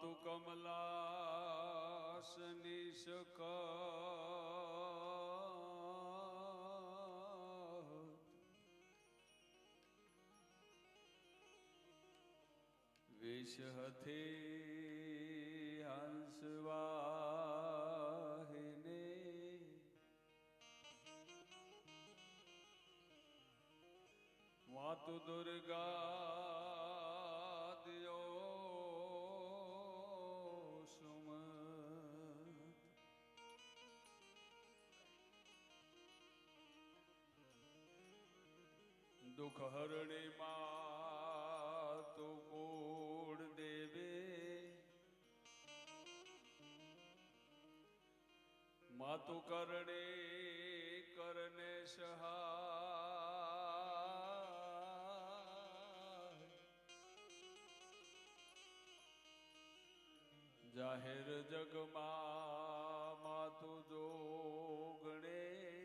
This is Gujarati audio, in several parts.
માતુ કમલાસની સખ વિષ હથી હંસવાહિને માતુ દુર્ગા દુઃખ હરણી માં તુ કુળ દેવે. માતુ કરણે કરને સહાય. જાહેર જગમાં માતુ જોગણે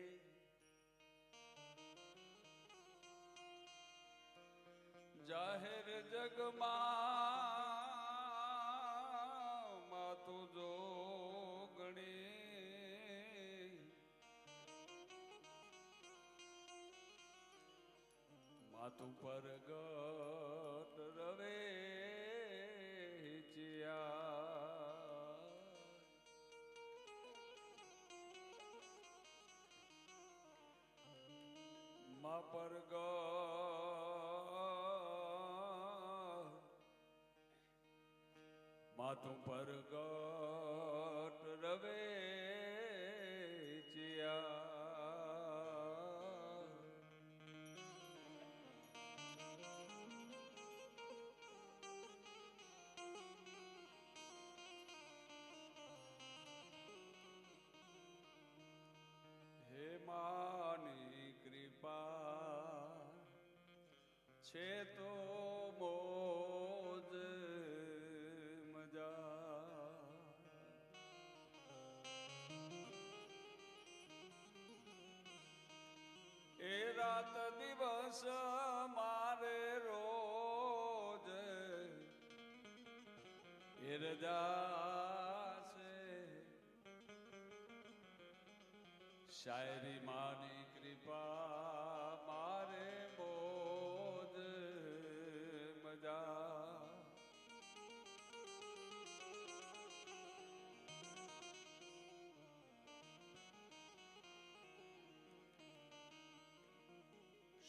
જાહેર જગમાં માતુ જોગણી માતુ પરગટ રવે ચિયા. મા પરગટ માથું પરગટ રવે ચિયા માની કૃપા છે તો દિવસ મારે રોજ રજા છે. શાયરી માની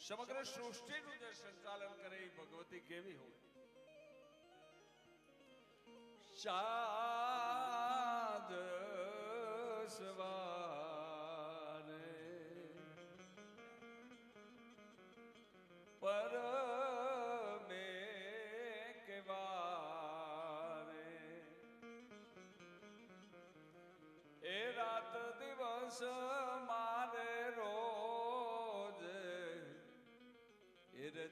સમગ્ર સૃષ્ટિનું જે સંચાલન કરે એ ભગવતી કેવી હોય? શાદ સવારે પર મે કેવારે એ રાત દિવસ મારે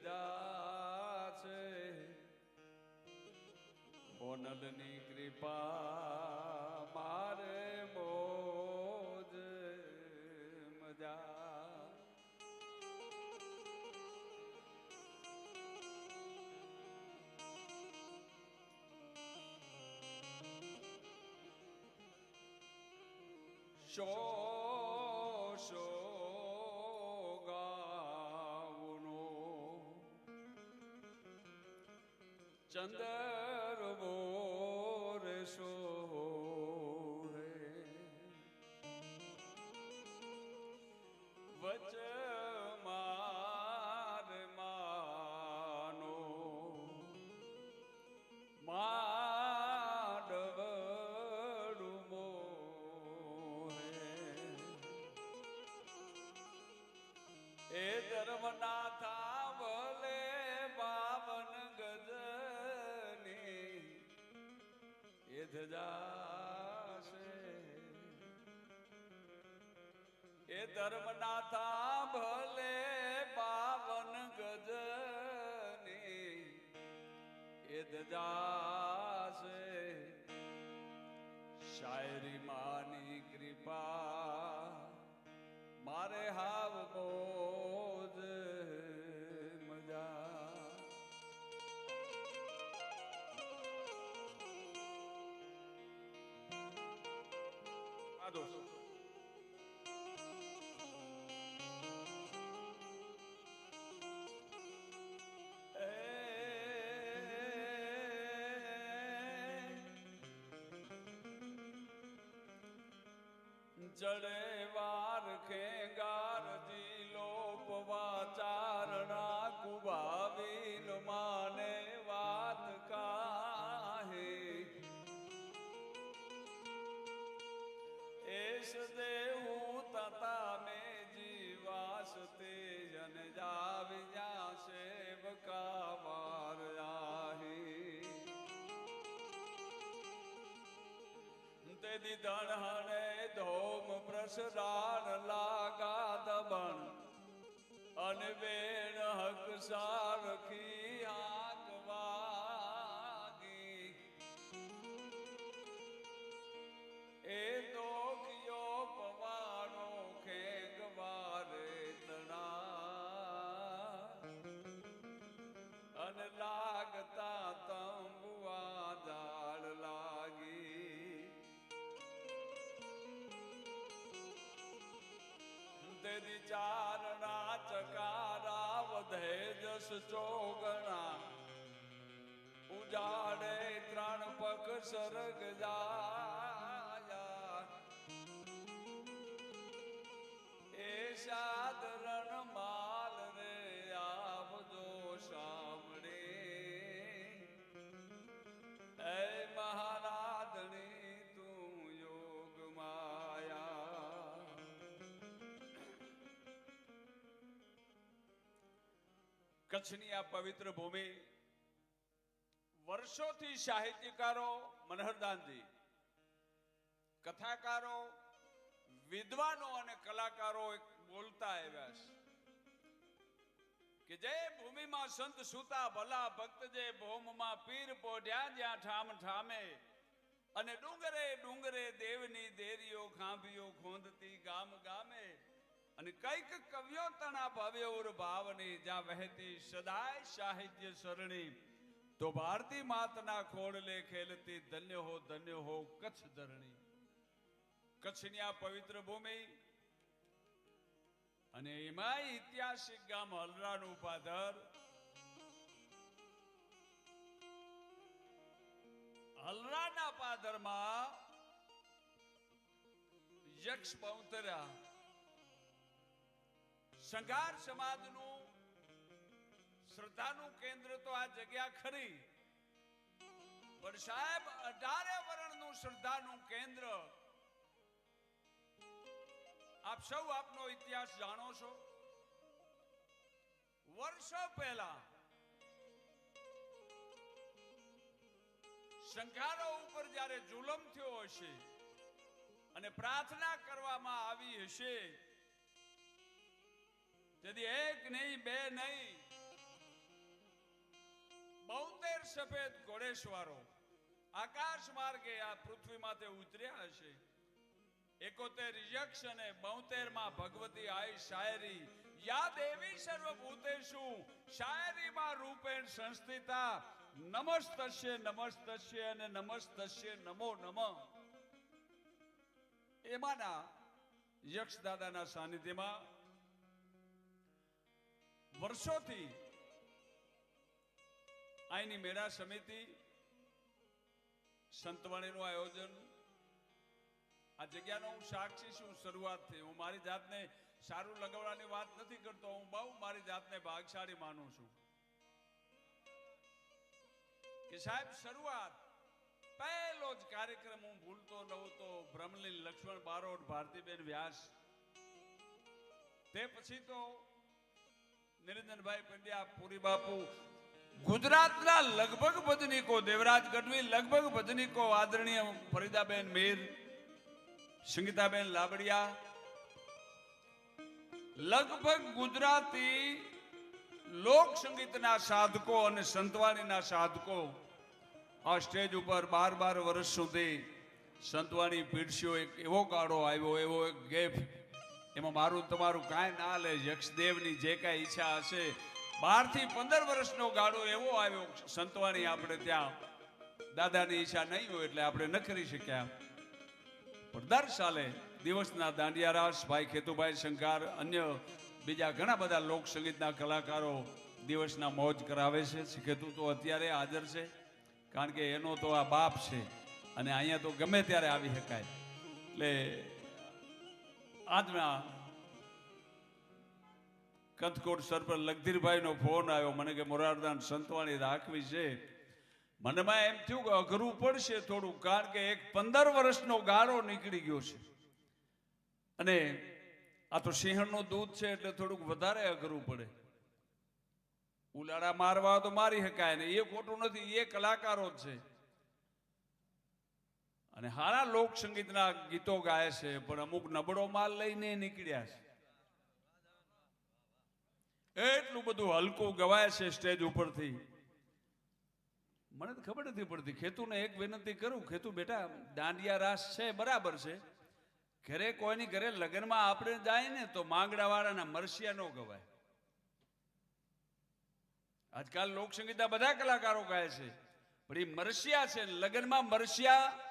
રજા છે. કૃપા મારે મોજ મજા. શો શો ચંદર બોર એ ધજાશે એ ધર્મનાથા ભલે પાવન ગજની એ જાશે શાયરી માની કૃપા, મારે હાવ મોજ છું જડે વાર ખેગાર એસ દેવું તતા મેં જીવાસ તે જન જાવ્યા સેવકા વાર આહી. તેથી ધણહણે ધોમ પ્રસરાણ લાગા દબણ અને બેન હક સારખી અન લાગતા તંબુઆ દાળ લાગી. તેની ચારણા ચકારા વધે જસ ચોગણા. ઉજાડે ત્રણ પગ સરગ જાયા. એ સાદરણ કચ્છની આ પવિત્ર ભૂમિ. વર્ષોથી સાહિત્યકારો મનહરદાનજી કથાકારો, વિદ્વાનો અને કલાકારો બોલતા આવ્યા છે કે જે ભૂમિમાં સંત સુતા ભલા ભક્ત જે ભૌમમાં પીર પોઢ્યા જ્યાં ઠામ ઠામે અને ડુંગરે ડુંગરે દેવની દેરીઓ ખાંભીઓ ખોંદતી ગામ ગામે અને કંઈક કવ્યો તણા ભવ્ય ઉર ભાવની, જ્યાં વહેતી સદાય સાહિત્ય સરણી. તો ભારતી માતના ખોડલે ખેલતી ધન્ય હો ધન્ય હો, કચ્છ ધરણી. કચ્છની આ પવિત્ર ભૂમિ અને એમાં ઐતિહાસિક ગામ હલરાનું પાદર હલરાના પાદરમાં યક્ષ બહુતર્યા સંઘાર સમાજનું શ્રદ્ધાનું કેન્દ્ર તો આ જગ્યા ખરી. પણ સાહેબ, અઢારે વર્ણનું શ્રદ્ધાનું કેન્દ્ર આપ સૌ આપનો ઇતિહાસ જાણો છો. વર્ષો પહેલા સંઘારો ઉપર જ્યારે જુલમ થયો હશે અને પ્રાર્થના કરવામાં આવી હશે તેથી એક નહીં, બે નહીં. બોતેર સફેદ ઘોડેશ્વરો આકાશ માર્ગે આ પૃથ્વી માથે ઉતર્યા હશે. એકોતેર યક્ષ અને બોતેરમાં ભગવતી આઈ શાયરી. યા દેવી શાયરી શાયરીમાં રૂપેણ સંસ્થિતા. નમસ્તસ્ય નમસ્તસ્ય અને નમસ્તસ્ય નમો નમ. એમાંના યક્ષ દાદાના સાનિધ્યમાં વર્ષોથી અહીંની મેળા સમિતિ સંતવાણીનું આયોજન, આ જગ્યાનો હું સાક્ષી છું, શરૂઆતથી. હું મારી જાતને સારું લગાવવાની વાત નથી કરતો, હું બહુ મારી જાતને ભાગશાળી માનું છું. કે સાહેબ, શરૂઆત, પહેલો જ કાર્યક્રમ હું ભૂલતો નહોતો બ્રહ્મલીન લક્ષ્મણ બારોટ, ભારતીબેન વ્યાસ. તે પછી તો નિરંજનભાઈ પંડ્યા, પુરી બાપુ. ગુજરાતના લગભગ ભજનીકો, દેવરાજ ગઢવી લગભગ ભજનીકો, આદરણીય ફરીદાબેન મીર, સંગીતાબેન લાબડિયા. લગભગ ગુજરાતી લોક સંગીતના સાધકો અને સંતવાણીના સાધકો આ સ્ટેજ ઉપર બાર બાર વર્ષ સુધી સંતવાણી પીરસ્યો. એક એવો ગાળો આવ્યો, એવો એક ગેપ એમાં મારું તમારું કાંઈ ના લે, યક્ષદેવની જે કાંઈ ઈચ્છા હશે. બારથી પંદર વર્ષનો ગાળો એવો આવ્યો સંતવાણી આપણે ત્યાં. દાદાની ઈચ્છા નહીં હોય એટલે આપણે ન કરી શક્યા. પણ દર સાલે દિવસના દાંડિયારાસ, ભાઈ ખેતુભાઈ શંકાર, અન્ય બીજા ઘણા બધા લોક સંગીતના કલાકારો દિવસના મોજ કરાવે છે. ખેતુ તો અત્યારે હાજર છે. કારણ કે એનો તો આ બાપ છે. અને અહીંયા તો ગમે ત્યારે આવી શકાય. એટલે આજના કંથકોટ સર પર લગધીરભાઈનો ફોન આવ્યો. મને કે મોરારદાન સંતવાણી રાખવી છે. મનમાં એમ થયું કે અઘરું પડશે થોડું, કારણ કે એક પંદર વર્ષનો ગાળો નીકળી ગયો છે. અને આ તો સિંહણનું દૂધ છે એટલે થોડુંક વધારે અઘરું પડે. ઉલાડા મારવા તો મારી શકાય ને. એ ખોટું નથી, એ કલાકારો જ છે. અને હારા લોક સંગીતના ગીતો ગાય છે, પણ અમુક નબળો માલ લઈને નીકળ્યા છે. એટલું બધું હલકું ગવાય છે સ્ટેજ ઉપરથી. મને તો ખબર નથી પડતી, ખેતુને એક વિનંતી કરું, ખેતુ બેટા, દાંડિયા રાસ છે, બરાબર છે. ઘરે કોઈની ઘરે લગ્નમાં આપણે જાય ને તો માંગડા વાળાના મરસિયા નો ગવાય. આજકાલ લોકસંગીતના બધા કલાકારો ગાય છે. પણ એ મરસિયા છે, લગ્નમાં મરસિયા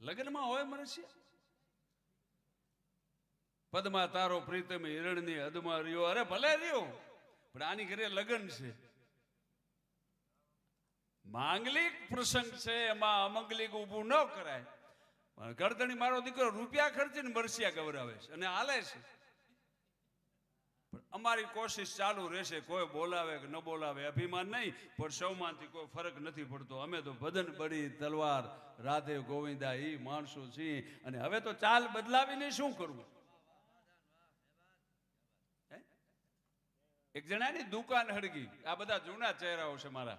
લગ્નમાં હોય મરસિયા પદમાં તારો પ્રીતમ હિરણની હદમાં રહ્યો. અરે ભલે રહ્યો, પણ આની ઘરે લગ્ન છે. માંગલિક પ્રસંગ છે, એમાં અમંગલિક ઊભું ન કરાય. ગરદણી મારો દીકરો રૂપિયા ખર્ચીને મરસિયા ગવરાવે છે અને હાલે છે. પણ અમારી કોશિશ ચાલુ રહેશે, કોઈ બોલાવે કે ન બોલાવે, અભિમાન નહીં, પણ સૌમાંથી કોઈ ફરક નથી પડતો. અમે તો ભજન બળી તલવાર, રાધે ગોવિંદા એ માણસો છીએ, અને હવે તો ચાલ બદલાવીને શું કરવું? એક જણાની દુકાન હળગી આ બધા જૂના ચહેરાઓ છે મારા.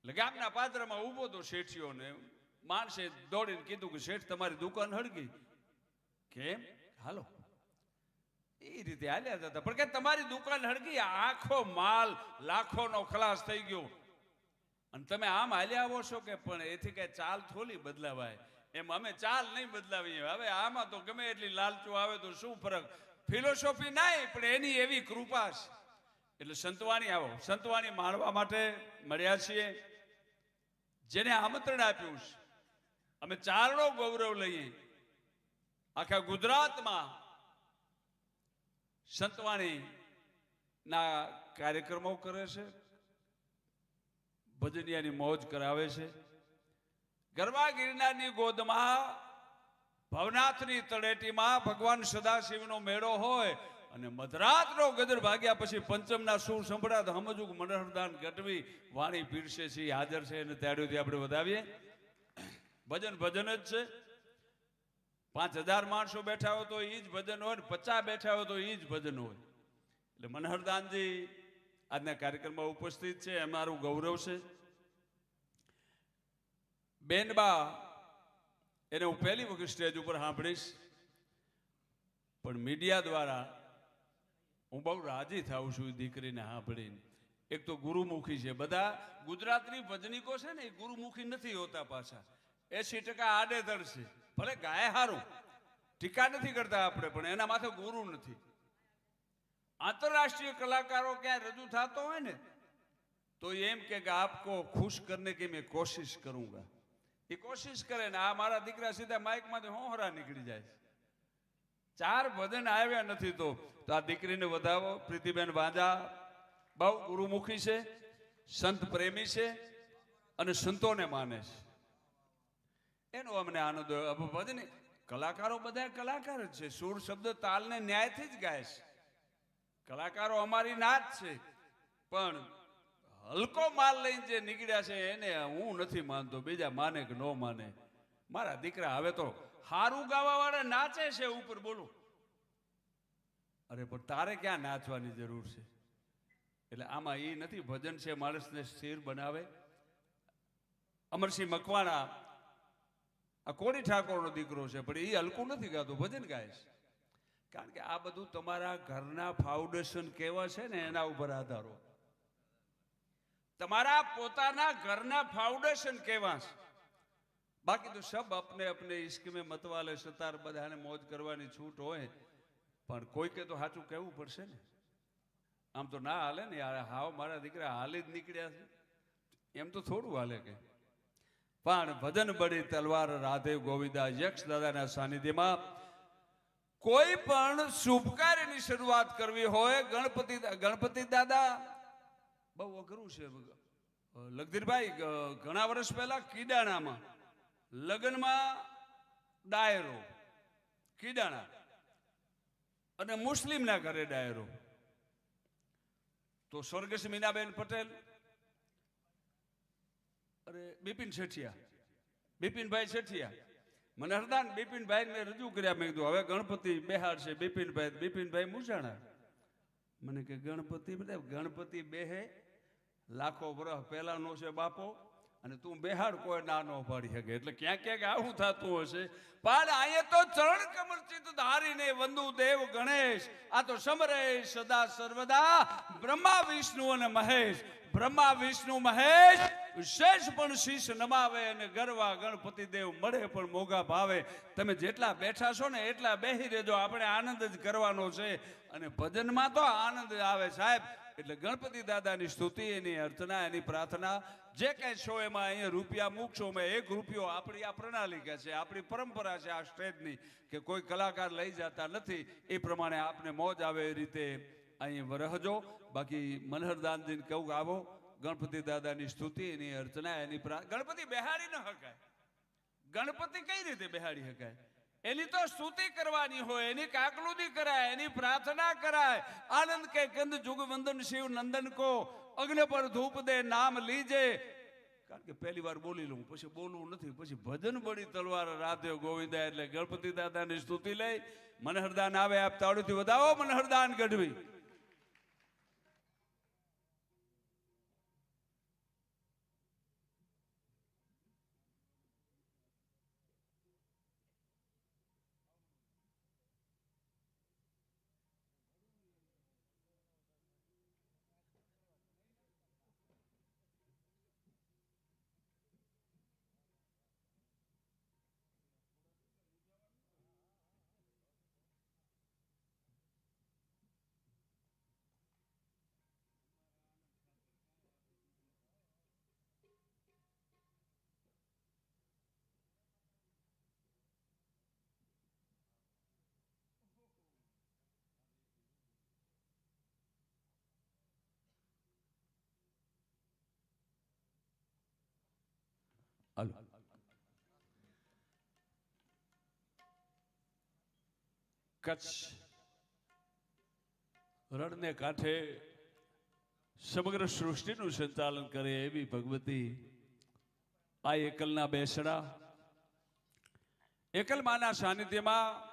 એટલે ગામના પાત્રમાં ઊભો તો શેઠિયોને માણસે દોડીને કીધું કે શેઠ, તમારી દુકાન હળગી કેમ? હાલો. એ રીતે હાલ્યા જતા પણ કે તમારી દુકાન હળગી, આખો માલ લાખોનો ખલાસ થઈ ગયો. અને તમે આમ હાલ્યા આવો છો કે પણ એથી કઈ ચાલ થોડી બદલાવાય? એમ અમે ચાલ નહીં બદલાવીએ. હવે આમાં તો ગમે એટલી લાલચો આવે તો શું ફરક? ફિલોસોફી નહીં, પણ એની એવી કૃપા છે. એટલે સંતવાણી આવો. સંતવાણી માણવા માટે મળ્યા છીએ. જેને આમંત્રણ આપ્યું છે. અમે ચારણો ગૌરવ લઈએ. આખા ગુજરાતમાં સંતવાણી ના કાર્યક્રમો કરે છે, ભજનિયાની મોજ કરાવે છે. ગરબા ગિરનારની ગોદમાં, ભવનાથની તળેટીમાં ભગવાન સદાશિવનો મેળો હોય અને મધરાતનો ગદર ભાગ્યા પછી પંચમના સુર સંભળાત હમજુક મનહરદાન ગઢવી વાણી પીરસે છે હાજર છે અને ત્યારેથી આપણે વધાવીએ. ભજન ભજન જ છે. પાંચ હજાર માણસો બેઠા હોય તો એ જ ભજન હોય ને પચાસ બેઠા હોય તો એ જ ભજન હોય. એટલે મનહરદાનજી આજના કાર્યક્રમમાં ઉપસ્થિત છે, એ મારું ગૌરવ છે. બેનબા, એને હું પહેલી વખત સ્ટેજ ઉપર સાંભળીશ. પણ મીડિયા દ્વારા હું બહુ રાજી થાઉં છું દીકરીને સાંભળીને. એક તો ગુરુમુખી છે. બધા ગુજરાતની ભજનીકો છે ને, એ ગુરુમુખી નથી હોતા પાછા. એસી ટકા આડેધડ છે. ભલે ગાય હારું, ટીકા નથી કરતા આપણે, પણ એના માથે ગુરુ નથી. આંતરરાષ્ટ્રીય કલાકારો ક્યાંય રજૂ થતો હોય ને, તો એમ કે આપકો ખુશ કરને કે મેં કોશિશ કરુંગા. એ કોશિશ કરે ને, આ મારા દીકરા સીધા માઇકમાંથી હરા નીકળી જાય છે. ચાર ભજન આવ્યા નથી તો આ દીકરીને વધાવો, પ્રીતિબેન વાંજા બહુ ગુરુમુખી છે, સંત પ્રેમી છે, અને સંતોને માને છે. એનો અમને આનંદ હોય. ભજન, કલાકારો બધા કલાકાર જ છે. સુર શબ્દ તાલને ન્યાયથી જ ગાય છે. કલાકારો અમારી નાચ છે. પણ હલકો માલ લઈને જે નીકળ્યા છે, એને હું નથી માનતો. બીજા માને કે ન માને. મારા દીકરા હવે તો હારું ગાવા વાળા નાચે છે ઉપર, બોલો. અરે, પણ તારે ક્યાં નાચવાની જરૂર છે? એટલે આમાં એ નથી. ભજન છે, માણસને સ્થિર બનાવે. અમરસિંહ મકવાણા આ કોની ઠાકોરનો દીકરો છે? પણ એ હલકું નથી ગાતો, ભજન ગાય છે. કારણ કે આ બધું તમારા ઘરના ફાઉન્ડેશન કેવા છે ને, એના ઉપર આધારો. તમારા પોતાના ઘરના ફાઉન્ડેશન કેવા છે? બાકી તો સબ અપને અપને ઇશ્ક में મતવાલે સતાર બધાને મોજ કરવાની છૂટ હોય. પણ કોઈકે તો સાચું કહેવું પડશે ને. આમ તો ના હાલે ને હાવ મારા દીકરા હાલી જ નીકળ્યા છે. એમ તો થોડું હાલે કે. પણ ભજન બળી તલવાર રાધે ગોવિંદા યક્ષ દાદાના સાનિધ્યમાં કોઈ પણ શુભ કાર્યની શરૂઆત કરવી હોય, ગણપતિ ગણપતિ દાદા, બહુ અઘરું છે લગધીરભાઈ ઘણા વર્ષ પહેલા કીડાણામાં, લગ્નમાં ડાયરો, કીડાણા અને મુસ્લિમના ઘરે ડાયરો. તો સ્વર્ગસ્થ મીનાબેન પટેલ અરે, બિપિન શેઠિયા. બિપિનભાઈ શેઠિયા. મને હરદાન બિપિનભાઈ મેં રજૂ કર્યા. મેં કીધું, હવે ગણપતિ બેહાડ છે બિપિનભાઈ. બિપિનભાઈ મૂંઝાણા. મને કે, ગણપતિ બધા ગણપતિ બેહે, લાખો વર્ષ પહેલાનો છે બાપો, અને તું બેહાડ કોઈ નાનો પાડી શકે. એટલે ક્યાંક ક્યાંક આવું થતું હશે? પણ અહીંયા તો ચરણ કમળ ચિત્ત ધારીને વંદુ દેવ ગણેશ, આ તો સમરે સદા સર્વદા, બ્રહ્મા વિષ્ણુ અને મહેશ. બ્રહ્મા વિષ્ણુ મહેશ વિશેષ પણ શીશ નમાવે અને ગરવા ગણપતિ દેવ મળે પણ મોગા ભાવે. તમે જેટલા બેઠા છો ને એટલા બેહી રહેજો. આપણે આનંદ જ કરવાનો છે અને ભજનમાં તો આનંદ આવે સાહેબ. એટલે ગણપતિ દાદાની સ્તુતિ, એની અર્ચના, એની પ્રાર્થના. જે કાંઈ છો એમાં અહીંયા રૂપિયા મૂકશો. મેં એક રૂપિયો આપણી આ પ્રણાલી કે છે. આપણી પરંપરા છે આ સ્ટેજની કે કોઈ કલાકાર લઈ જતા નથી. એ પ્રમાણે આપને મોજ આવે એ રીતે અહીં વરહજો. બાકી મનહરદાનજીને કહું આવો. ગણપતિ દાદાની સ્તુતિ, એની અર્ચના, એની ગણપતિ બેહાડી ન શકાય ગણપતિ કઈ રીતે બેહાડી શકાય એની તો સ્તુતિ કરવાની હોય, એની કાકલુદી કરાય, એની પ્રાર્થના કરાય. આનંદ કે કંદ જુગ વંદન શિવ નંદન કો, અગ્ન પર ધૂપ દે, નામ લીજે. કારણ કે પહેલી વાર બોલી લઉં, પછી બોલવું નથી, પછી ભજન બળી તલવાર રાધે ગોવિંદ, એટલે ગણપતિ દાદાની સ્તુતિ લઈ, મનહરદાન આવે આપ તાળુથી વધાવો, મનહરદાન ગઢવી. હાલો કચ્છ રણને કાંઠે સમગ્ર સૃષ્ટિનું સંચાલન કરે એવી ભગવતી આ એકલના બેસડા. એકલ માના સાનિધ્યમાં